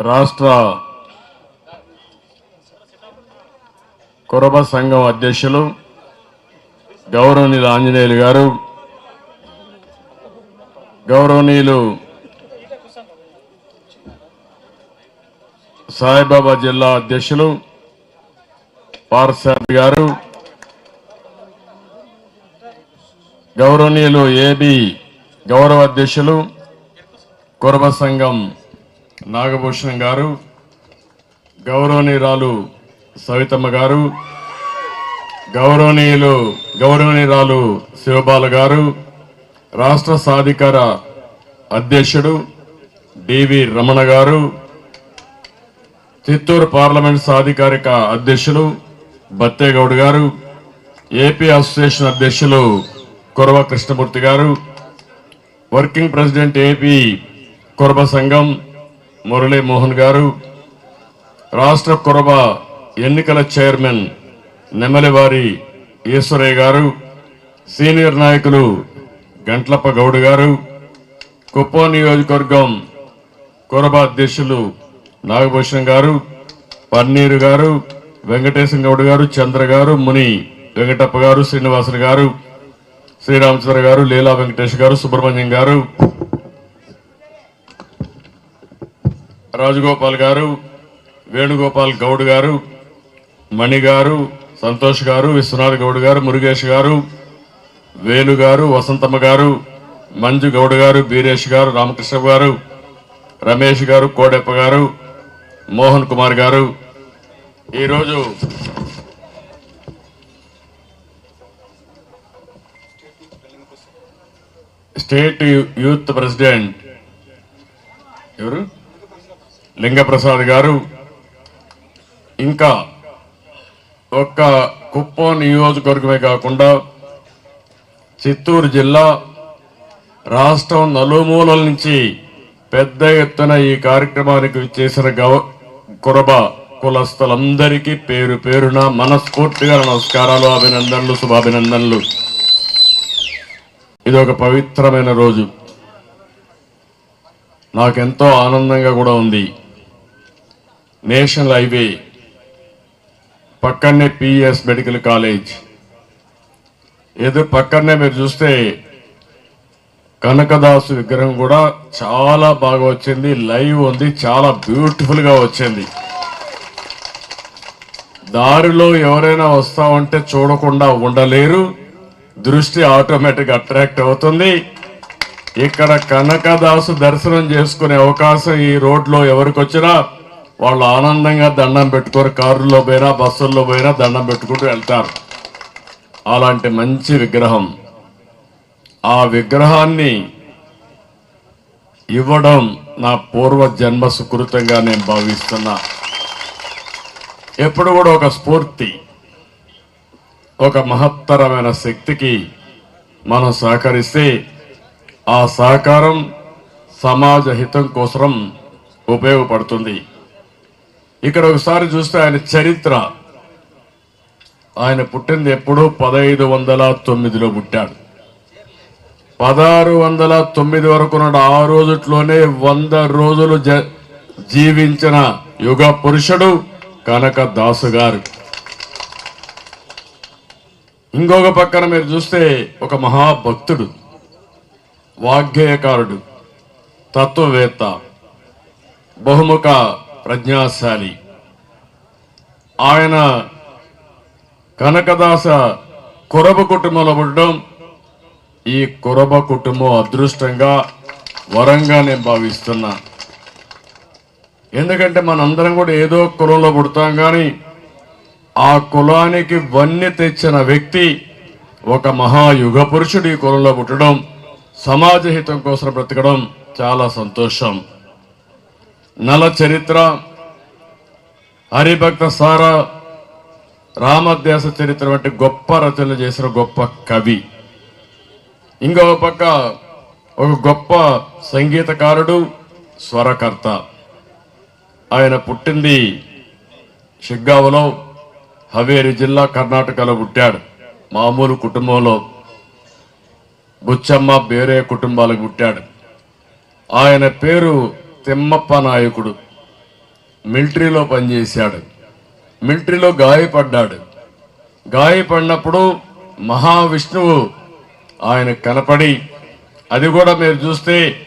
రాష్ట్ర కురబ సంఘం అధ్యక్షులు గౌరవనీయులు ఆంజనేయులు గారు గౌరవనీయులు సాయిబాబా జిల్లా అధ్యక్షులు పార్సాద్ గారు గౌరవనీయులు ఏబి గౌరవ అధ్యక్షులు కురబ సంఘం నాగభూషణం గారు గౌరవనీయురాలు సవితమ్మ గారు గౌరవనీయులు గౌరవనీయురాలు శివబాల గారు రాష్ట్ర సాధికార అధ్యక్షుడు డివి రమణ గారు చిత్తూరు పార్లమెంట్ సాధికారిక అధ్యక్షులు బత్తేగౌడ్ గారు ఏపీ అసోసియేషన్ అధ్యక్షులు కురవ కృష్ణమూర్తి గారు వర్కింగ్ ప్రెసిడెంట్ ఏపీ కురబ సంఘం మురళీ మోహన్ గారు రాష్ట్ర కురబ ఎన్నికల చైర్మన్ నెమలివారి ఈశ్వరయ్య గారు సీనియర్ నాయకులు గంట్లప్ప గౌడ్ గారు కుప్పం నియోజకవర్గం కురబ అధ్యక్షులు నాగభూషణ్ గారు పన్నీరు గారు వెంకటేశం గౌడ్ గారు చంద్ర గారు ముని వెంకటప్ప గారు శ్రీనివాసులు గారు శ్రీరామచంద్ర గారు లీలా వెంకటేష్ గారు సుబ్రహ్మణ్యం గారు రాజగోపాల్ గారు వేణుగోపాల్ గౌడ్ గారు మణి గారు సంతోష్ గారు విశ్వనాథ్ గౌడ్ గారు మురుగేష్ గారు వేణు గారు వసంతమ్మ గారు మంజు గౌడ్ గారు బీరేష్ గారు రామకృష్ణ గారు రమేష్ గారు కోడెప్ప గారు మోహన్ కుమార్ గారు. ఈరోజు స్టేట్ యూత్ ప్రెసిడెంట్ ఎవరు? లింగప్రసాద్ గారు ఇంకా ఒక్క కుప్పం నియోజకవర్గమే కాకుండా చిత్తూరు జిల్లా రాష్ట్రం నలుమూలల నుంచి పెద్ద ఎత్తున ఈ కార్యక్రమానికి చేసిన గవ కురబ కులస్తులందరికీ పేరు పేరున మనస్ఫూర్తిగా నమస్కారాలు అభినందనలు శుభాభినందనలు. ఇది ఒక పవిత్రమైన రోజు. నాకెంతో ఆనందంగా కూడా ఉంది. నేషనల్ హైవే పక్కనే పిఎస్ మెడికల్ కాలేజ్. ఎదురు పక్కనే మీరు చూస్తే కనకదాసు విగ్రహం కూడా చాలా బాగా వచ్చింది. లైవ్ ఉంది. చాలా బ్యూటిఫుల్గా వచ్చింది. దారిలో ఎవరైనా వస్తా ఉంటే చూడకుండా ఉండలేరు. దృష్టి ఆటోమేటిక్ అట్రాక్ట్ అవుతుంది. ఇక్కడ కనకదాసు దర్శనం చేసుకునే అవకాశం ఈ రోడ్లో ఎవరికి వచ్చినా వాళ్ళు ఆనందంగా దండం పెట్టుకొని కారులో పోయినా బస్సుల్లో పోయినా దండం పెట్టుకుంటూ వెళ్తారు. అలాంటి మంచి విగ్రహం. ఆ విగ్రహాన్ని ఇవ్వడం నా పూర్వ జన్మ సుకృతంగా నేను భావిస్తున్నా. ఎప్పుడు కూడా ఒక స్ఫూర్తి ఒక మహత్తరమైన శక్తికి మనం సహకరిస్తే ఆ సహకారం సమాజ హితం కోసం ఉపయోగపడుతుంది. ఇక్కడ ఒకసారి చూస్తే ఆయన చరిత్ర. ఆయన పుట్టింది ఎప్పుడూ పదహైదు వందల తొమ్మిదిలో పుట్టాడు. పదహారు వందల తొమ్మిది వరకు నాడు ఆ రోజుట్లోనే వంద రోజులు జ- జీవించిన యుగ పురుషుడు కనక దాసు గారు. ఇంకొక పక్కన మీరు చూస్తే ఒక మహాభక్తుడు వాగ్గేయకారుడు తత్వవేత్త బహుముఖ ప్రజ్ఞాశాలి. ఆయన కనకదాస కురబ కుటుంబంలో పుట్టడం ఈ కురబ కుటుంబం అదృష్టంగా వరంగా నేను భావిస్తున్నా. ఎందుకంటే మనందరం కూడా ఏదో కులంలో పుడతాం కానీ ఆ కులానికి వన్నె తెచ్చిన వ్యక్తి ఒక మహాయుగ పురుషుడు ఈ కులంలో పుట్టడం సమాజ హితం కోసం బ్రతకడం చాలా సంతోషం. నల చరిత్ర హరిభక్త సార రామధ్యాస చరిత్ర వంటి గొప్ప రచనలు చేసిన గొప్ప కవి. ఇంకో పక్క ఒక గొప్ప సంగీతకారుడు స్వరకర్త. ఆయన పుట్టింది షిగ్గావలో హవేరి జిల్లా కర్ణాటకలో పుట్టాడు. మామూలు కుటుంబంలో బుచ్చమ్మ బేరే కుటుంబాలకు పుట్టాడు. ఆయన పేరు తిమ్మప్ప నాయకుడు. మిలిటరీలో పనిచేశాడు. మిలిటరీలో గాయపడ్డాడు. గాయపడినప్పుడు మహావిష్ణువు ఆయన కనపడి అది కూడా మీరు చూస్తే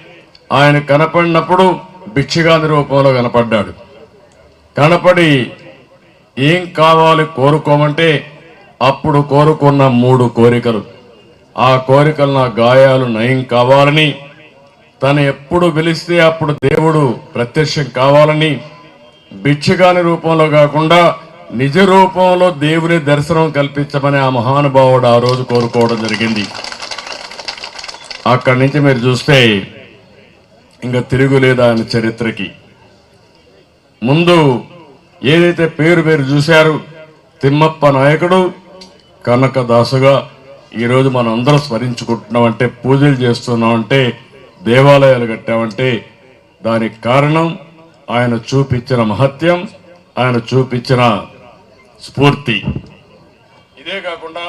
ఆయన కనపడినప్పుడు భిక్షగాని రూపంలో కనపడ్డాడు. కనపడి ఏం కావాలి కోరుకోమంటే అప్పుడు కోరుకున్న మూడు కోరికలు. ఆ కోరికలు నా గాయాలు నయం కావాలని తను ఎప్పుడు పిలిస్తే అప్పుడు దేవుడు ప్రత్యక్షం కావాలని బిచ్చగాని రూపంలో కాకుండా నిజ రూపంలో దేవుని దర్శనం కల్పించమని ఆ మహానుభావుడు ఆ రోజు కోరుకోవడం జరిగింది. అక్కడి నుంచి మీరు చూస్తే ఇంకా తిరుగులేదు ఆయన చరిత్రకి. ముందు ఏదైతే పేరు మీరు చూశారు తిమ్మప్ప నాయకుడు కనకదాసుగా ఈరోజు మనం అందరం స్మరించుకుంటున్నామంటే పూజలు చేస్తున్నామంటే దేవాలయాలు కట్టామంటే దానికి కారణం ఆయన చూపించిన మహత్యం ఆయన చూపించిన స్ఫూర్తి. ఇదే కాకుండా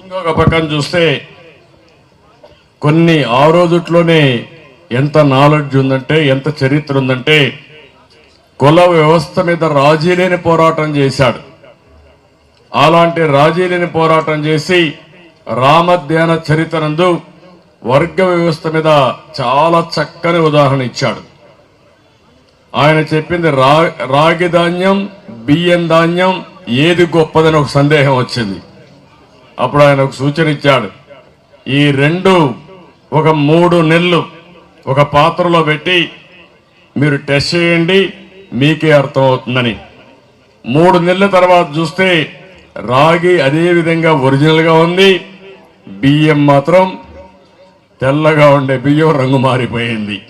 ఇంకొక పక్కన చూస్తే కొన్ని ఆ రోజుట్లోనే ఎంత నాలెడ్జ్ ఉందంటే ఎంత చరిత్ర ఉందంటే కుల వ్యవస్థ మీద రాజీ లేని పోరాటం చేశాడు. అలాంటి రాజీ లేని పోరాటం చేసి రామధ్యాన చరిత్రనందు వర్గ వ్యవస్థ మీద చాలా చక్కని ఉదాహరణ ఇచ్చాడు. ఆయన చెప్పింది రా రాగి ధాన్యం బియ్యం ధాన్యం ఏది గొప్పదని ఒక సందేహం వచ్చింది. అప్పుడు ఆయన ఒక సూచన ఇచ్చాడు. ఈ రెండు ఒక మూడు నెలలు ఒక పాత్రలో పెట్టి మీరు టెస్ట్ చేయండి మీకే అర్థమవుతుందని. మూడు నెలల తర్వాత చూస్తే రాగి అదే విధంగా ఒరిజినల్గా ఉంది. బియ్యం మాత్రం తెల్లగా ఉండే బియ్యం రంగు మారిపోయింది.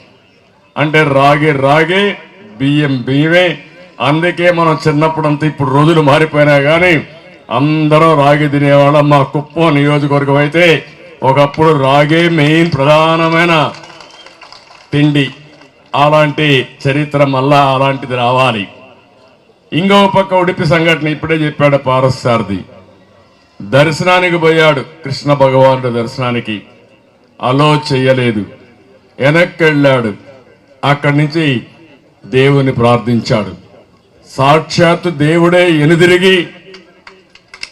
అంటే రాగి రాగే బియ్యం బియ్యమే. అందుకే మనం చిన్నప్పుడంతా ఇప్పుడు రోజులు మారిపోయినా కానీ అందరం రాగి తినేవాళ్ళం. మా కుప్పం నియోజకవర్గం అయితే ఒకప్పుడు రాగే మెయిన్ ప్రధానమైన తిండి. అలాంటి చరిత్ర మళ్ళా అలాంటిది రావాలి. ఇంకో పక్క ఉడిపి సంఘటన ఇప్పుడే చెప్పాడు పారసారథి దర్శనానికి పోయాడు కృష్ణ భగవానుడు దర్శనానికి. అలో చేయలేదు వెనక్కి వెళ్ళాడు అక్కడి నుంచి దేవుని ప్రార్థించాడు. సాక్షాత్తు దేవుడే ఎనుదిరిగి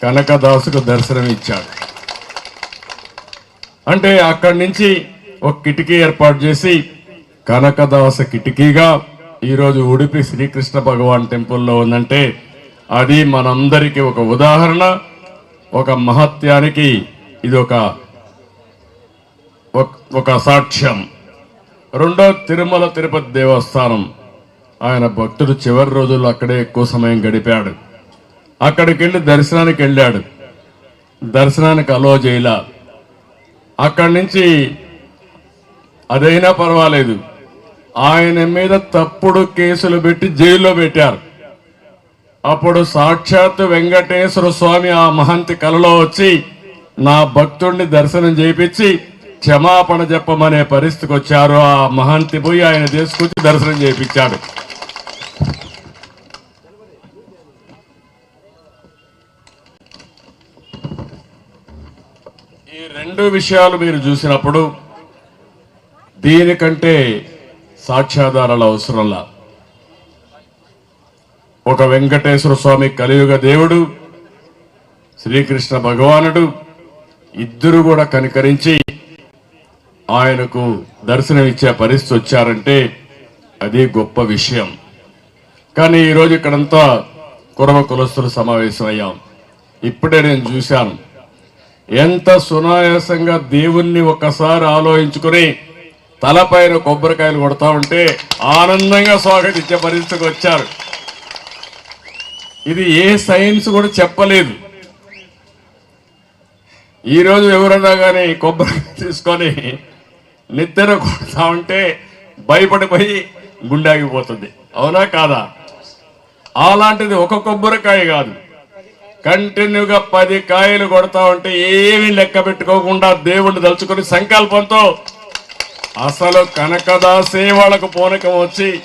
కనకదాసుకు దర్శనం ఇచ్చాడు. అంటే అక్కడి నుంచి ఒక కిటికీ ఏర్పాటు చేసి కనకదాస కిటికీగా ఈరోజు ఉడిపి శ్రీకృష్ణ భగవాన్ టెంపుల్లో ఉందంటే అది మనందరికీ ఒక ఉదాహరణ ఒక మహత్యానికి ఇది ఒక ఒక- ఒక సాక్ష్యం. రెండో తిరుమల తిరుపతి దేవస్థానం. ఆయన భక్తుడు చివరి రోజుల్లో అక్కడే ఎక్కువ సమయం గడిపాడు. అక్కడికి వెళ్ళి దర్శనానికి వెళ్ళాడు. దర్శనానికి అలో చేయలా. అక్కడి నుంచి అదైనా పర్వాలేదు. ఆయన మీద తప్పుడు కేసులు పెట్టి జైల్లో పెట్టారు. అప్పుడు సాక్షాత్ వెంకటేశ్వర స్వామి ఆ మహంతి కలలో వచ్చి నా భక్తుడిని దర్శనం చేయించి క్షమాపణ చెప్పమనే పరిస్థితికి వచ్చారు. ఆ మహంతి పోయి ఆయన తీసుకొచ్చి దర్శనం చేయించాడు. ఈ రెండు విషయాలు మీరు చూసినప్పుడు దీనికంటే సాక్ష్యాధారాల అవసరంలా. ఒక వెంకటేశ్వర స్వామి కలియుగ దేవుడు శ్రీకృష్ణ భగవానుడు ఇద్దరు కూడా కనికరించి ఆయనకు దర్శనమిచ్చే పరిస్థితి వచ్చారంటే అది గొప్ప విషయం. కానీ ఈరోజు ఇక్కడంతా కురవ కులస్తులు సమావేశమయ్యాం. ఇప్పుడే నేను చూశాను. ఎంత సునాయాసంగా దేవుణ్ణి ఒకసారి ఆలోచించుకుని తలపైన కొబ్బరికాయలు కొడతా ఉంటే ఆనందంగా స్వాగతించే పరిస్థితికి వచ్చారు. ఇది ఏ సైన్స్ కూడా చెప్పలేదు. ఈ రోజు ఎవరన్నా కానీ కొబ్బరి తీసుకొని నిద్ర కొడతా ఉంటే భయపడిపోయి గుండాగిపోతుంది అవునా కాదా? అలాంటిది ఒక కొబ్బరికాయ కాదు. కంటిన్యూగా పది కాయలు కొడతా ఉంటే ఏమీ లెక్క పెట్టుకోకుండా దేవుణ్ణి దలుచుకొని సంకల్పంతో అసలు కనకదాసే వాళ్ళకు పూనకం వచ్చి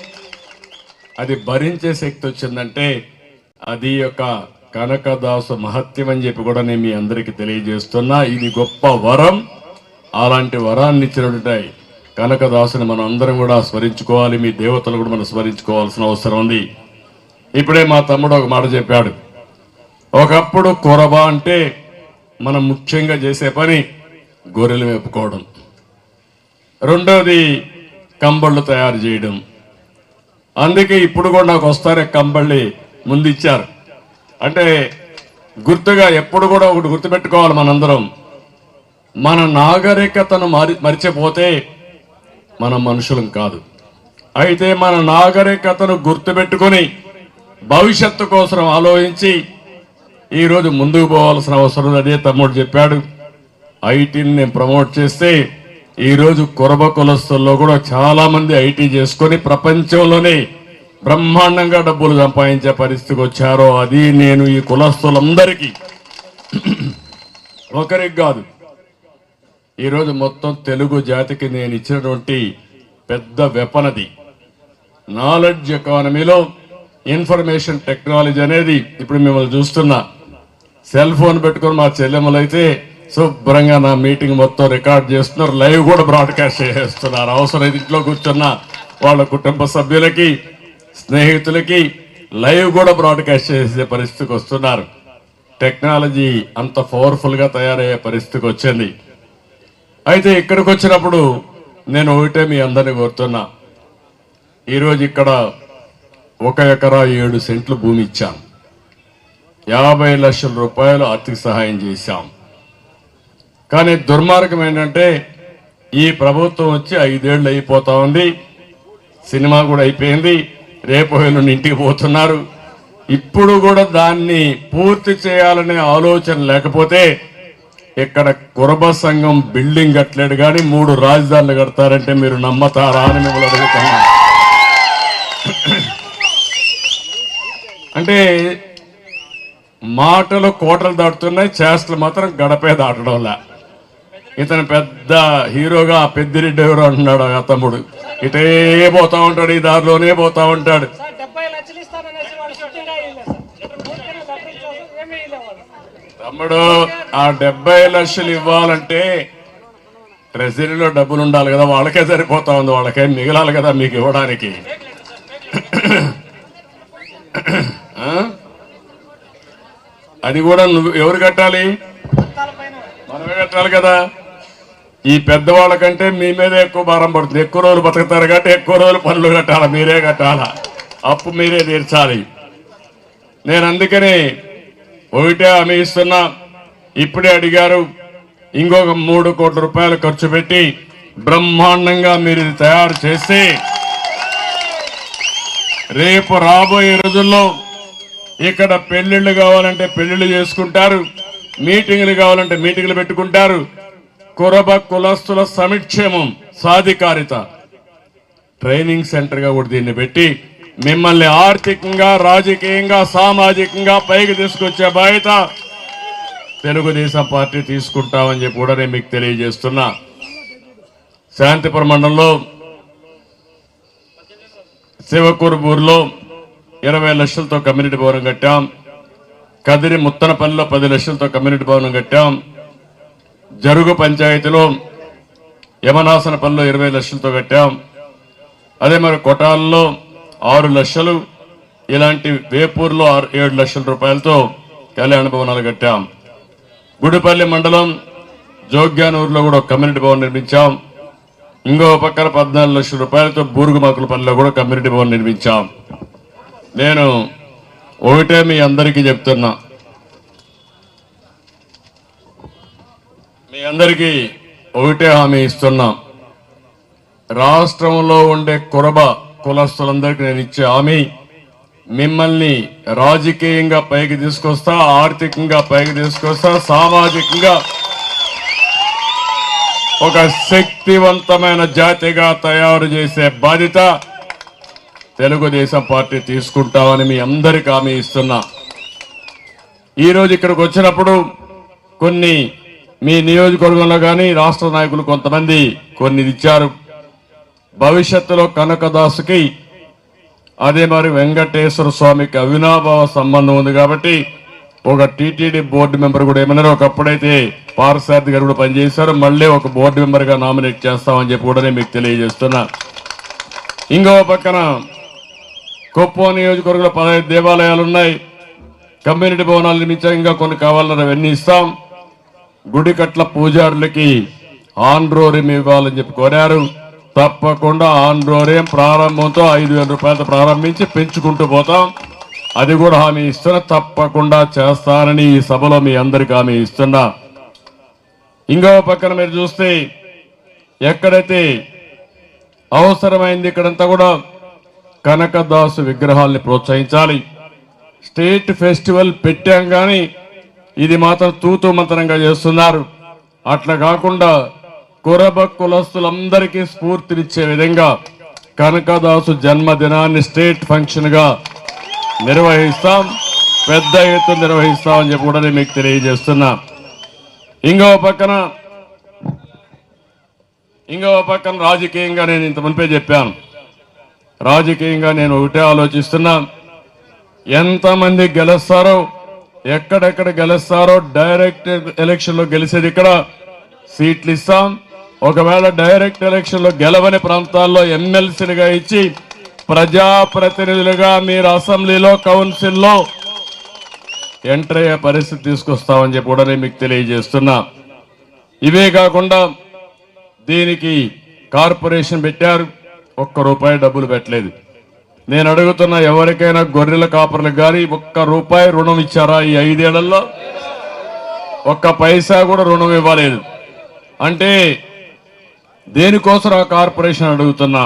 అది భరించే శక్తి వచ్చిందంటే అది యొక్క కనకదాసు మహత్యం అని చెప్పి కూడా నేను మీ అందరికీ తెలియజేస్తున్నా. ఇది గొప్ప వరం. అలాంటి వరాన్ని ఇచ్చినటువంటి కనకదాసుని మనం అందరం కూడా స్మరించుకోవాలి. మీ దేవతలు కూడా మనం స్మరించుకోవాల్సిన అవసరం ఉంది. ఇప్పుడే మా తమ్ముడు ఒక మాట చెప్పాడు. ఒకప్పుడు కొరబా అంటే మనం ముఖ్యంగా చేసే పని గొర్రెలు మేపుకోవడం. రెండోది కంబళ్ళు తయారు చేయడం. అందుకే ఇప్పుడు కూడా నాకు వస్తారే కంబళ్ళి ముందు ఇచ్చారు. అంటే గుర్తుగా ఎప్పుడు కూడా ఒకటి గుర్తుపెట్టుకోవాలి మనందరం. మన నాగరికతను మరి మరిచిపోతే మనం మనుషులం కాదు. అయితే మన నాగరికతను గుర్తుపెట్టుకొని భవిష్యత్తు కోసం ఆలోచించి ఈరోజు ముందుకు పోవాల్సిన అవసరం అదే తమ్ముడు చెప్పాడు. ఐటీని నేను ప్రమోట్ చేస్తే ఈరోజు కురబ కులస్తుల్లో కూడా చాలా మంది ఐటీ చేసుకొని ప్రపంచంలోనే బ్రహ్మాండంగా డబ్బులు సంపాదించే పరిస్థితికి వచ్చారో అది నేను ఈ కులస్తులందరికీ. ఒకరికి కాదు. ఈరోజు మొత్తం తెలుగు జాతికి నేను ఇచ్చినటువంటి పెద్ద వెపనది. నాలెడ్జ్ ఎకానమీలో ఇన్ఫర్మేషన్ టెక్నాలజీ అనేది ఇప్పుడు మిమ్మల్ని చూస్తున్నా. సెల్ ఫోన్ పెట్టుకొని మా చెల్లెమ్మలు అయితే శుభ్రంగా నా మీటింగ్ మొత్తం రికార్డ్ చేస్తున్నారు. లైవ్ కూడా బ్రాడ్కాస్ట్ చేస్తున్నారు. అవసరం ఇంట్లో కూర్చున్న వాళ్ళ కుటుంబ సభ్యులకి స్నేహితులకి లైవ్ కూడా బ్రాడ్కాస్ట్ చేసే పరిస్థితికి వస్తున్నారు. టెక్నాలజీ అంత పవర్ఫుల్గా తయారయ్యే పరిస్థితికి వచ్చింది. అయితే ఇక్కడికి వచ్చినప్పుడు నేను ఒకటే మీ అందరిని కోరుతున్నా. ఈరోజు ఇక్కడ ఒక ఎకరా ఏడు సెంట్లు భూమి ఇచ్చాం. యాభై లక్షల రూపాయలు ఆర్థిక సహాయం చేశాం. కానీ దుర్మార్గం ఏంటంటే ఈ ప్రభుత్వం వచ్చి ఐదేళ్ళు అయిపోతా ఉంది. సినిమా కూడా అయిపోయింది. రేపు ఎల్లుండి ఇంటికి పోతున్నారు. ఇప్పుడు కూడా దాన్ని పూర్తి చేయాలనే ఆలోచన లేకపోతే ఇక్కడ కురబ సంఘం బిల్డింగ్ కట్టలేడు కానీ మూడు రాజధానులు కడతారంటే మీరు నమ్మతారా అని మిమ్మల్ని అడుగుతున్నా. అంటే మాటలు కోటలు దాటుతున్నాయి చేష్టలు మాత్రం గడపే దాటడంలా. ఇతను పెద్ద హీరోగా పెద్దిరెడ్డి ఎవరు అంటున్నాడు ఆ తమ్ముడు. ఇటే పోతా ఉంటాడు ఈ దారిలోనే పోతా ఉంటాడు. తమ్ముడు ఆ డెబ్బై లక్షలు ఇవ్వాలంటే ట్రెజరీలో డబ్బులు ఉండాలి కదా వాళ్ళకే సరిపోతా ఉంది వాళ్ళకే మిగలాలి కదా మీకు ఇవ్వడానికి? అది కూడా నువ్వు ఎవరు కట్టాలి? మనమే కట్టాలి కదా. ఈ పెద్దవాళ్ళకంటే మీ మీద ఎక్కువ భారం పడుతుంది. ఎక్కువ రోజులు బతుకుతారు కాబట్టి ఎక్కువ రోజులు పనులు కట్టాలి మీరే కట్టాలా? అప్పు మీరే తీర్చాలి. నేను అందుకని ఒకటే హామీ ఇస్తున్నా. ఇప్పుడే అడిగారు ఇంకొక మూడు కోట్ల రూపాయలు ఖర్చు పెట్టి బ్రహ్మాండంగా మీరు ఇది తయారు చేస్తే రేపు రాబోయే రోజుల్లో ఇక్కడ పెళ్ళిళ్ళు కావాలంటే పెళ్ళిళ్ళు చేసుకుంటారు మీటింగ్లు కావాలంటే మీటింగ్లు పెట్టుకుంటారు కురబ కులస్తుల సమిక్షేమం సాధికారిత. ట్రైనింగ్ సెంటర్గా కూడా దీన్ని పెట్టి మిమ్మల్ని ఆర్థికంగా రాజకీయంగా సామాజికంగా పైకి తీసుకొచ్చే బాధ్యత తెలుగుదేశం పార్టీ తీసుకుంటామని చెప్పి కూడా నేను మీకు తెలియజేస్తున్నా. శాంతిపురం మండలంలో శివకూరుబూరులో ఇరవై లక్షలతో కమ్యూనిటీ భవనం కట్టాం. కదిరి ముత్తనపల్లిలో పది లక్షలతో కమ్యూనిటీ భవనం కట్టాం. జరుగు పంచాయతీలో యమనాసన పనులు ఇరవై లక్షలతో కట్టాం. అదే మరి కొటాల్లో ఆరు లక్షలు ఇలాంటి వేపూర్లో ఆరు ఏడు లక్షల రూపాయలతో కళ్యాణ భవనాలు కట్టాం. గుడిపల్లి మండలం జోగ్యానూరులో కూడా ఒక కమ్యూనిటీ భవన్ నిర్మించాం. ఇంకో పక్కన పద్నాలుగు లక్షల రూపాయలతో బూరుగుమాకులపల్లిలో కూడా కమ్యూనిటీ భవన్ నిర్మించాం. నేను ఒకటే మీ అందరికీ చెప్తున్నా. మీ అందరికీ ఒకటే హామీ ఇస్తున్నాం. రాష్ట్రంలో ఉండే కురబ కులస్తులందరికీ నేను ఇచ్చే హామీ మిమ్మల్ని రాజకీయంగా పైకి తీసుకొస్తా ఆర్థికంగా పైకి తీసుకొస్తా సామాజికంగా ఒక శక్తివంతమైన జాతిగా తయారు చేసే బాధ్యత తెలుగుదేశం పార్టీ తీసుకుంటామని మీ అందరికీ హామీ ఇస్తున్నా. ఈరోజు ఇక్కడికి వచ్చినప్పుడు కొన్ని మీ నియోజకవర్గంలో కానీ రాష్ట్ర నాయకులు కొంతమంది కొన్ని ఇచ్చారు. భవిష్యత్తులో కనకదాసుకి అదే మరి వెంకటేశ్వర స్వామికి అవినాభావ సంబంధం ఉంది కాబట్టి ఒక టీటీడీ బోర్డు మెంబర్ కూడా ఏమన్నారు ఒకప్పుడైతే పార్సారథి గారు కూడా పనిచేశారు. మళ్ళీ ఒక బోర్డు మెంబర్గా నామినేట్ చేస్తామని చెప్పి కూడా నేను మీకు తెలియజేస్తున్నా. ఇంకో పక్కన కొప్పో నియోజకవర్గంలో పదహైదు దేవాలయాలు ఉన్నాయి. కమ్యూనిటీ భవనాలు నిర్మించాం. ఇంకా కొన్ని కావాలన్నారు అవన్నీ ఇస్తాం. గుడికట్ల పూజారులకి ఆండ్రోరియం ఇవ్వాలని చెప్పి కోరారు. తప్పకుండా ఆండ్రోరియం ప్రారంభంతో ఐదు వేల రూపాయలతో ప్రారంభించి పెంచుకుంటూ పోతాం. అది కూడా హామీ ఇస్తున్నా. తప్పకుండా చేస్తానని ఈ సభలో మీ అందరికి హామీ ఇస్తున్నా. ఇంకో పక్కన మీరు చూస్తే ఎక్కడైతే అవసరమైంది ఇక్కడంతా కూడా కనకదాసు విగ్రహాల్ని ప్రోత్సహించాలి. స్టేట్ ఫెస్టివల్ పెట్టాం కానీ ఇది మాత్రం తూతూ మంత్రంగా చేస్తున్నారు. అట్లా కాకుండా కురబ కులస్తులందరికీ స్ఫూర్తినిచ్చే విధంగా కనకదాసు జన్మదినాన్ని స్టేట్ ఫంక్షన్గా నిర్వహిస్తాం. పెద్ద ఎత్తున నిర్వహిస్తామని చెప్పి కూడా నేను మీకు తెలియజేస్తున్నా. ఇంకో పక్కన ఇంకో పక్కన రాజకీయంగా నేను ఇంత మునిపే చెప్పాను. రాజకీయంగా నేను ఒకటే ఆలోచిస్తున్నా. ఎంతమంది గెలుస్తారో ఎక్కడెక్కడ గెలుస్తారో డైరెక్ట్ ఎలక్షన్లో గెలిచేది ఇక్కడ. సీట్లు ఇస్తాం ఒకవేళ డైరెక్ట్ ఎలక్షన్లో గెలవని ప్రాంతాల్లో ఎమ్మెల్సీలుగా ఇచ్చి ప్రజాప్రతినిధులుగా మీరు అసెంబ్లీలో కౌన్సిల్లో ఎంటర్ అయ్యే పరిస్థితి తీసుకొస్తామని చెప్పి కూడా నేను మీకు తెలియజేస్తున్నా. ఇవే కాకుండా దీనికి కార్పొరేషన్ పెట్టారు. ఒక్క రూపాయి డబ్బులు పెట్టలేదు. నేను అడుగుతున్న ఎవరికైనా గొర్రెల కాపర్లకు కానీ ఒక్క రూపాయి రుణం ఇచ్చారా ఈ ఐదేళ్ళలో? ఒక్క పైసా కూడా రుణం ఇవ్వలేదు. అంటే దేనికోసం ఆ కార్పొరేషన్ అడుగుతున్నా?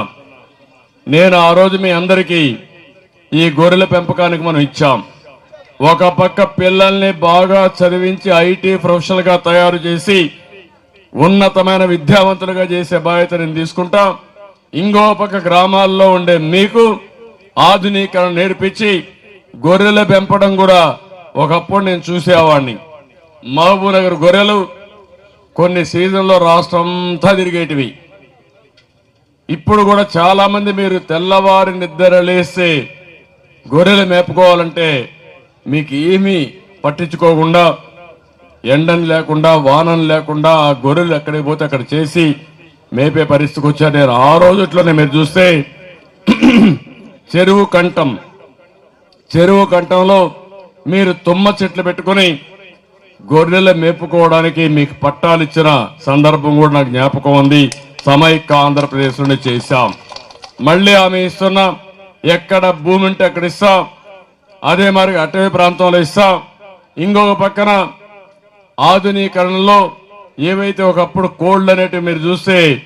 నేను ఆ రోజు మీ అందరికీ ఈ గొర్రెల పెంపకానికి మనం ఇచ్చాం. ఒక పక్క పిల్లల్ని బాగా చదివించి ఐటీ ప్రొఫెషనల్గా తయారు చేసి ఉన్నతమైన విద్యావంతులుగా చేసే బాధ్యత నేను తీసుకుంటా. ఇంకో పక్క గ్రామాల్లో ఉండే మీకు ఆధునీకరణ నేర్పించి గొర్రెలు పెంపడం కూడా ఒకప్పుడు నేను చూసేవాడిని మహబూబ్ నగర్ గొర్రెలు కొన్ని సీజన్లో రాష్ట్రం అంతా తిరిగేటివి. ఇప్పుడు కూడా చాలామంది మీరు తెల్లవారి నిద్ర లేస్తే గొర్రెలు మేపుకోవాలంటే మీకు ఏమీ పట్టించుకోకుండా ఎండని లేకుండా వానని లేకుండా ఆ గొర్రెలు ఎక్కడికి పోతే అక్కడ చేసి మేపే పరిస్థితికి వచ్చారు. నేను ఆ రోజుట్లోనే మీరు చూస్తే చెరువు కంఠం. చెరువు కంఠంలో మీరు తుమ్మ చెట్లు పెట్టుకొని గొర్రెలు మేపుకోవడానికి మీకు పట్టాలు ఇచ్చిన సందర్భం కూడా నాకు జ్ఞాపకం ఉంది. సమైక్య ఆంధ్రప్రదేశ్ నుండి చేశాం. మళ్ళీ ఆమె ఇస్తున్నా ఎక్కడ భూమి ఉంటే అక్కడ ఇస్తాం. అదే మరి అటవీ ప్రాంతంలో ఇస్తాం. ఇంకొక పక్కన ఆధునీకరణలో ఏవైతే ఒకప్పుడు కోళ్ళు అనేటివి మీరు చూస్తే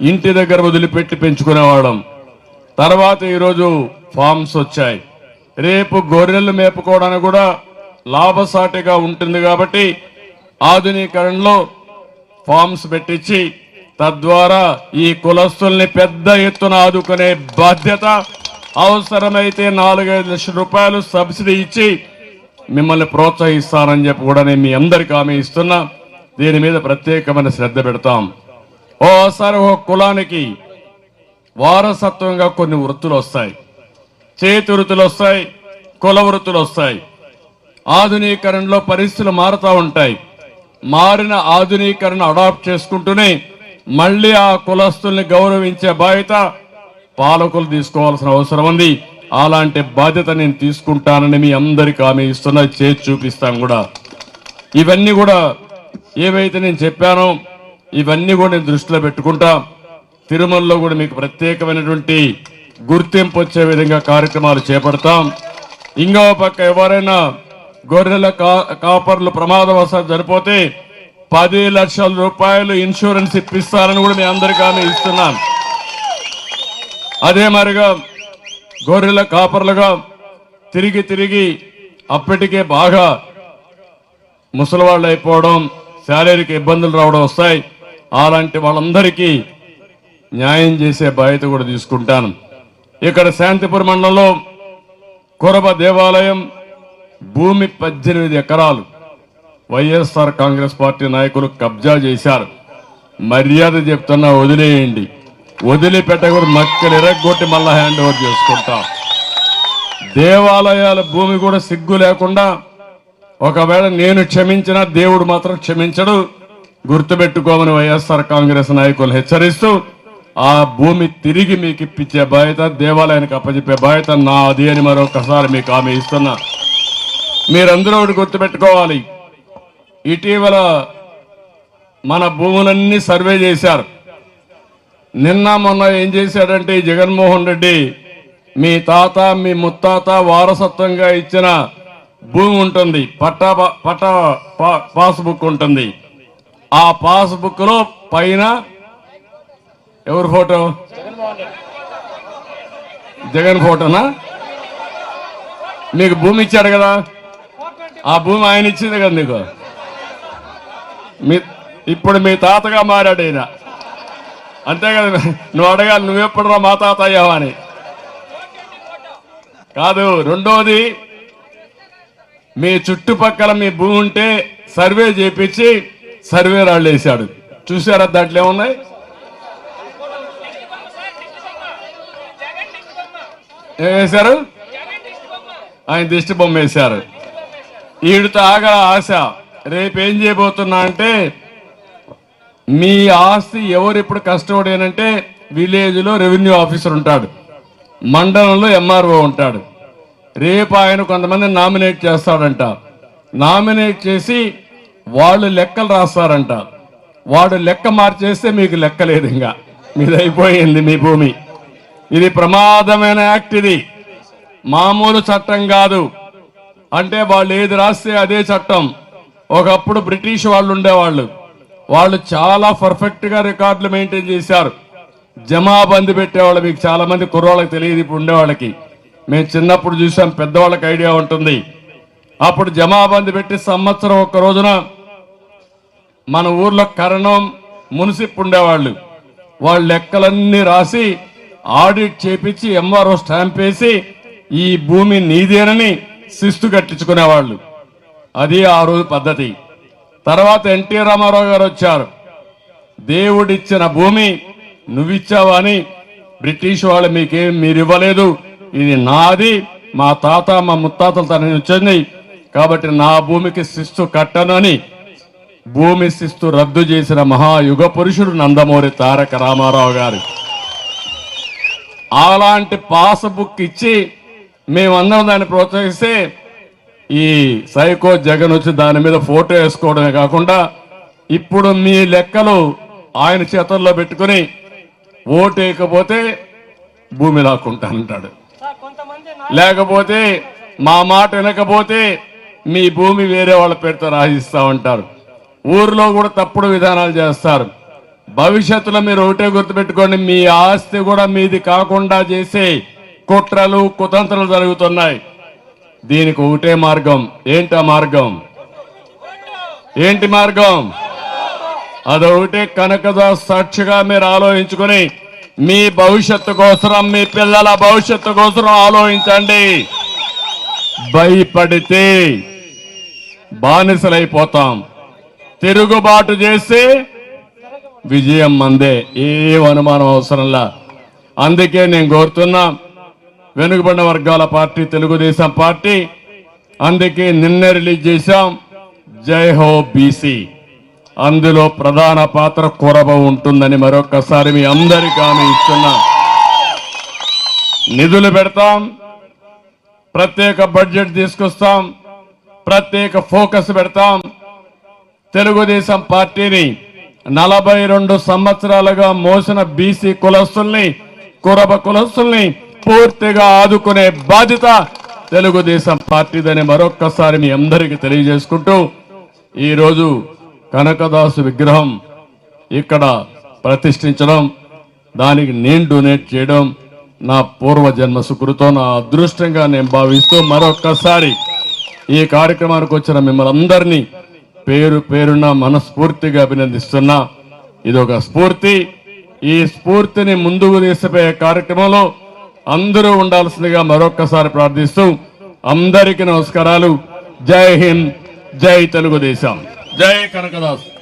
ఇంటి దగ్గర వదిలిపెట్టి పెంచుకునేవాళ్ళం. తర్వాత ఈరోజు ఫార్మ్స్ వచ్చాయి. రేపు గొర్రెలు మేపుకోవడానికి కూడా లాభసాటిగా ఉంటుంది కాబట్టి ఆధునీకరణలో ఫార్మ్స్ పెట్టించి తద్వారా ఈ కులస్తుల్ని పెద్ద ఎత్తున ఆదుకునే బాధ్యత అవసరమైతే నాలుగైదు లక్షల రూపాయలు సబ్సిడీ ఇచ్చి మిమ్మల్ని ప్రోత్సహిస్తానని చెప్పి కూడా నేను మీ అందరికి హామీ ఇస్తున్నా. దీని మీద ప్రత్యేకమైన శ్రద్ధ పెడతాం. ఓసారి ఒక కులానికి వారసత్వంగా కొన్ని వృత్తులు వస్తాయి. చేతి వృత్తులు వస్తాయి కుల వృత్తులు వస్తాయి. ఆధునీకరణలో పరిస్థితులు మారుతూ ఉంటాయి. మారిన ఆధునీకరణ అడాప్ట్ చేసుకుంటూనే మళ్ళీ ఆ కులస్తుల్ని గౌరవించే బాధ్యత పాలకులు తీసుకోవాల్సిన అవసరం ఉంది. అలాంటి బాధ్యత నేను తీసుకుంటానని మీ అందరికి ఆమె ఇస్తున్నా. చేతి చూపిస్తాను కూడా. ఇవన్నీ కూడా ఏవైతే నేను చెప్పానో ఇవన్నీ కూడా నేను దృష్టిలో పెట్టుకుంటా. తిరుమలలో కూడా మీకు ప్రత్యేకమైనటువంటి గుర్తింపు వచ్చే విధంగా కార్యక్రమాలు చేపడతాం. ఇంకో పక్క ఎవరైనా గొర్రెల కా- కాపర్లు ప్రమాదవశాత్తు చనిపోతే పది లక్షల రూపాయలు ఇన్సూరెన్స్ ఇప్పిస్తారని కూడా మీ అందరికీ హామీ ఇస్తున్నాను అదే మరిగా గొర్రెల కాపర్లుగా తిరిగి తిరిగి అప్పటికే బాగా ముసలివాళ్ళు అయిపోవడం శారీరక ఇబ్బందులు రావడం వస్తాయి. అలాంటి వాళ్ళందరికీ న్యాయం చేసే బాధ్యత కూడా తీసుకుంటాను. ఇక్కడ శాంతిపురం మండలంలో కురబ దేవాలయం భూమి పద్దెనిమిది ఎకరాలు వైఎస్ఆర్ కాంగ్రెస్ పార్టీ నాయకులు కబ్జా చేశారు. మర్యాద చెప్తున్నా వదిలేయండి. వదిలిపెట్టకూడదు మక్కలు ఎరగొట్టి మళ్ళా హ్యాండ్ ఓవర్ చేసుకుంటాం. దేవాలయాల భూమి కూడా సిగ్గు లేకుండా ఒకవేళ నేను క్షమించిన దేవుడు మాత్రం క్షమించడు. గుర్తుపెట్టుకోమని వైఎస్ఆర్ కాంగ్రెస్ నాయకులు హెచ్చరిస్తూ ఆ భూమి తిరిగి మీకు ఇప్పించే బాధ్యత దేవాలయానికి అప్పచెప్పే బాధ్యత నాది అని మరొకసారి మీకు ఆమె ఇస్తున్నా. మీరందరూ ఒకటి గుర్తుపెట్టుకోవాలి. ఇటీవల మన భూములన్నీ సర్వే చేశారు. నిన్న మొన్న ఏం చేశాడంటే జగన్మోహన్ రెడ్డి మీ తాత మీ ముత్తాత వారసత్వంగా ఇచ్చిన భూమి ఉంటుంది. పట్టా పట్టా పా- పాస్బుక్ ఉంటుంది. ఆ పాస్బుక్లో పైన ఎవరు ఫోటో? జగన్ ఫోటోనా? మీకు భూమి ఇచ్చాడు కదా. ఆ భూమి ఆయన ఇచ్చింది కదా నీకు. మీ ఇప్పుడు మీ తాతగా మారాడు ఆయన అంతే కదా నువ్వు అడగాలి నువ్వెప్పుడురా మా తాత అయ్యావా అని. కాదు రెండోది మీ చుట్టుపక్కల మీ భూమి ఉంటే సర్వే చేపించి సర్వే రాళ్ళు వేశాడు. చూసారా దాంట్లో ఏమున్నాయి? ఏం వేశారు? ఆయన దిష్టి బొమ్మ వేశారు. ఈడితో ఆగల ఆశ రేపు ఏం చేయబోతున్నా అంటే మీ ఆస్తి ఎవరు ఇప్పుడు కష్టపడి విలేజ్లో రెవెన్యూ ఆఫీసర్ ఉంటాడు. మండలంలో ఎంఆర్ఓ ఉంటాడు. రేపు ఆయన కొంతమంది నామినేట్ చేస్తాడంట. నామినేట్ చేసి వాళ్ళు లెక్కలు రాస్తారంట. వాడు లెక్క మార్చేస్తే మీకు లెక్క లేదు ఇంకా. మీది అయిపోయింది మీ భూమి. ఇది ప్రమాదమైన యాక్ట్ ఇది. మామూలు చట్టం కాదు. అంటే వాళ్ళు ఏది రాస్తే అదే చట్టం. ఒకప్పుడు బ్రిటిష్ వాళ్ళు ఉండేవాళ్ళు. వాళ్ళు చాలా పర్ఫెక్ట్గా రికార్డులు మెయింటైన్ చేశారు. జమాబంది పెట్టేవాళ్ళు మీకు చాలామంది కుర్రోళ్ళకి తెలియదు ఇప్పుడు ఉండేవాళ్ళకి. మేము చిన్నప్పుడు చూసాం పెద్దవాళ్ళకి ఐడియా ఉంటుంది. అప్పుడు జమాబంది పెట్టి సంవత్సరం ఒక్క రోజున మన ఊర్లో కరణం మున్సిప్ ఉండేవాళ్ళు. వాళ్ళ లెక్కలన్నీ రాసి ఆడిట్ చేపించి ఎంఆర్ఓ స్టాంప్ వేసి ఈ భూమి నీదేనని శిస్తు కట్టించుకునేవాళ్ళు. అది ఆ రోజు పద్ధతి. తర్వాత ఎన్టీ రామారావు గారు వచ్చారు. దేవుడిచ్చిన భూమి నువ్విచ్చావా అని బ్రిటిష్ వాళ్ళు మీకేం మీరు ఇవ్వలేదు ఇది నాది మా తాత మా ముత్తాతల తన వచ్చింది. కాబట్టి నా భూమికి శిస్తు కట్టను అని భూమి శిస్తు రద్దు చేసిన మహాయుగ పురుషుడు నందమూరి తారక రామారావు గారు. అలాంటి పాస్ బుక్ ఇచ్చి మేమందరం దాన్ని ప్రోత్సహిస్తే ఈ సైకో జగన్ వచ్చి దాని మీద ఫోటో వేసుకోవడమే కాకుండా ఇప్పుడు మీ లెక్కలు ఆయన చేతుల్లో పెట్టుకుని ఓటు వేయకపోతే భూమి లాక్కుంటానంటాడు లేకపోతే మా మాట వినకపోతే మీ భూమి వేరే వాళ్ళ పేరుతో రాసిస్తా ఉంటారు. ఊర్లో కూడా తప్పుడు విధానాలు చేస్తారు. భవిష్యత్తులో మీరు ఒకటే గుర్తుపెట్టుకోండి మీ ఆస్తి కూడా మీది కాకుండా చేసే కుట్రలు కుతంత్రలు జరుగుతున్నాయి. దీనికి ఒకటే మార్గం. ఏంటి ఆ మార్గం? ఏంటి మార్గం? అదొకటే కనకదా సాక్షిగా మీరు ఆలోచించుకొని మీ భవిష్యత్తు కోసరం మీ పిల్లల భవిష్యత్తు కోసం ఆలోచించండి. భయపడితే బానిసలైపోతాం. తిరుగుబాటు చేస్తే విజయం మందే ఏం అనుమానం అవసరంలా. అందుకే నేను కోరుతున్నా వెనుకబడిన వర్గాల పార్టీ తెలుగుదేశం పార్టీ అందుకే నిన్న రిలీజ్ చేశాం జై హో బీసీ. అందులో ప్రధాన పాత్ర కొరబ ఉంటుందని మరొకసారి మీ అందరికీ ఆమె ఇస్తున్నా. నిధులు పెడతాం ప్రత్యేక బడ్జెట్ తీసుకొస్తాం ప్రత్యేక ఫోకస్ పెడతాం తెలుగుదేశం పార్టీని నలభై రెండు సంవత్సరాలుగా మోసిన బీసీ కులస్తుల్ని కురబ కులస్తుల్ని పూర్తిగా ఆదుకునే బాధ్యత తెలుగుదేశం పార్టీదని మరొక్కసారి మీ అందరికీ తెలియజేసుకుంటూ ఈరోజు కనకదాసు విగ్రహం ఇక్కడ ప్రతిష్ఠించడం దానికి నేను డొనేట్ చేయడం నా పూర్వజన్మ సుకృతో నా అదృష్టంగా నేను భావిస్తూ మరొక్కసారి ఈ కార్యక్రమానికి వచ్చిన మిమ్మల్ని అందరినీ పేరు పేరున మనస్ఫూర్తిగా అభినందిస్తున్నా. ఇది ఒక స్ఫూర్తి. ఈ స్ఫూర్తిని ముందుకు తీసిపోయే కార్యక్రమంలో అందరూ ఉండాల్సిందిగా మరొక్కసారి ప్రార్థిస్తూ అందరికీ నమస్కారాలు. జై హింద్ జై తెలుగుదేశం. జై కనకదాస్.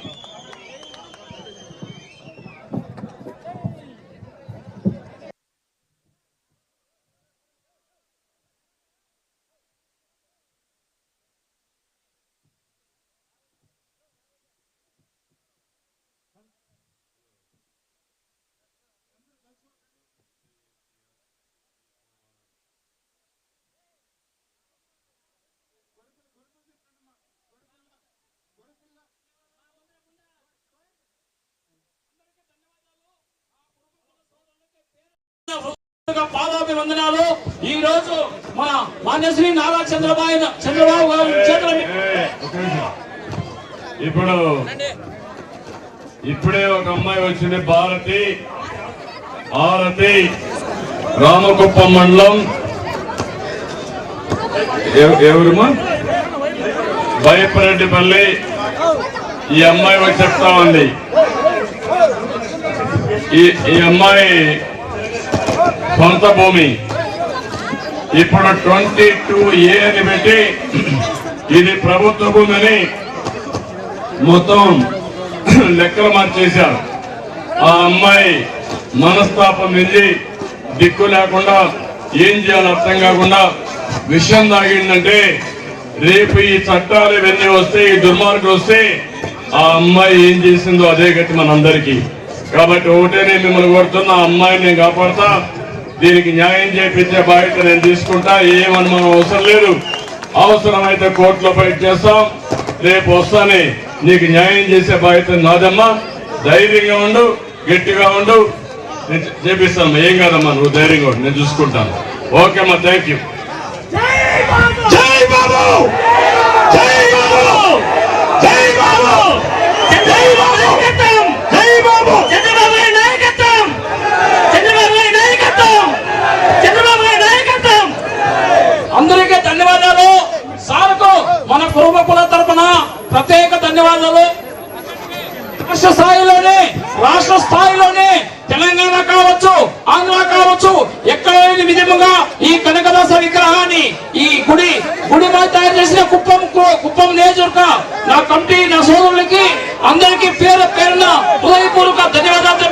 పాదాభివందనాలు. ఈ రోజు మన మాన్యశ్రీ నారా చంద్రబాబు చంద్రబాబు గారు ఇప్పుడు ఇప్పుడే ఒక అమ్మాయి వచ్చింది భారతి. భారతి. రామకుప్పం మండలం. ఎవరుమా బయపరెడ్డిపల్లి ఈ అమ్మాయి వచ్చి చెప్తా ఉంది. ఈ ఈ అమ్మాయి సొంత భూమి. ఇప్పుడు ట్వంటీ టూ ఏ అని పెట్టి ఇది ప్రభుత్వ భూమి అని మొత్తం లెక్కలు మార్చేశారు. ఆ అమ్మాయి మనస్తాపం వెళ్ళి దిక్కు లేకుండా ఏం చేయాలో అర్థం కాకుండా విషయం తాగిందంటే రేపు ఈ చట్టాలు ఇవన్నీ వస్తే ఈ దుర్మార్గులు వస్తే ఆ అమ్మాయి ఏం చేసిందో అదే గతి మనందరికీ. కాబట్టి ఒకటే నేను మిమ్మల్ని కోరుతున్నా ఆ అమ్మాయిని నేను కాపాడతా. దీనికి న్యాయం చేపించే బాధ్యత నేను తీసుకుంటా. ఏమని మనం అవసరం లేదు. అవసరమైతే కోర్టులో ఫైట్ చేస్తాం. రేపు వస్తానే నీకు న్యాయం చేసే బాధ్యత నాదమ్మా. ధైర్యంగా ఉండు గట్టిగా ఉండు. నేను చేపిస్తాను ఏం కాదమ్మా నువ్వు ధైర్యంగా ఉండు. నేను చూసుకుంటాను. ఓకే అమ్మా థ్యాంక్ యూ జై బాబు! జై బాబు! జై బాబు! జై బాబు జై బాబు చంద్రబాబు గారి నాయకత్వం చంద్రబాబు గారి నాయకత్వం చంద్రబాబు గారి నాయకత్వం అందరికీ ధన్యవాదాలు మన మన కుటుంబకుల తరపున ప్రత్యేక ధన్యవాదాలు. రాష్ట్ర స్థాయిలోనే రాష్ట్ర స్థాయిలోనే తెలంగాణ కావచ్చు ఆంధ్ర కావచ్చు ఎక్కడ లేని విధముగా ఈ కనకదాస విగ్రహాన్ని ఈ గుడి గుడి మీద తయారు చేసిన కుప్పం కుప్పం నియోజకవర్గ నా కమిటీ నా సోదరులకి అందరికీ పేరు పేరున హృదయపూర్వక ధన్యవాదాలు.